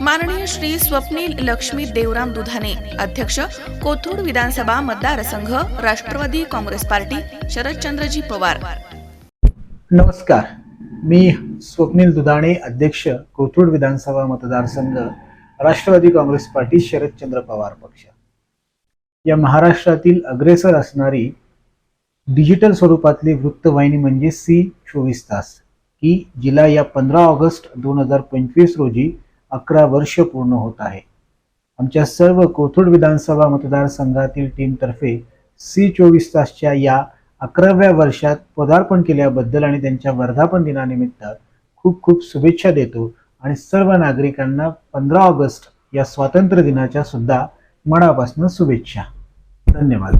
माननीय श्री स्वप्नील लक्ष्मी देवराम दुधाने अध्यक्ष कोथरूड विधानसभा मतदारसंघ राष्ट्रवादी काँग्रेस पार्टी शरदचंद्रजी पवार. नमस्कार. मी स्वप्नील दुधाणे अध्यक्ष कोथरूड विधानसभा मतदारसंघ राष्ट्रवादी काँग्रेस पार्टी शरदचंद्र पवार पक्ष. या महाराष्ट्रातील अग्रेसर असणारी डिजिटल स्वरूपातली वृत्तवाहिनी म्हणजे सी चोवीस तास की जिला या पंधरा ऑगस्ट दोन हजार पंचवीस रोजी अकरा वर्ष पूर्ण होत आहे. आमच्या सर्व कोथरूड विधानसभा मतदारसंघातील टीमतर्फे सी चोवीस तासच्या या अकराव्या वर्षात पदार्पण केल्याबद्दल आणि त्यांच्या वर्धापन दिनानिमित्त खूप खूप शुभेच्छा देतो आणि सर्व नागरिकांना पंधरा ऑगस्ट या स्वातंत्र्य दिनाच्या सुद्धा मनापासून शुभेच्छा. धन्यवाद.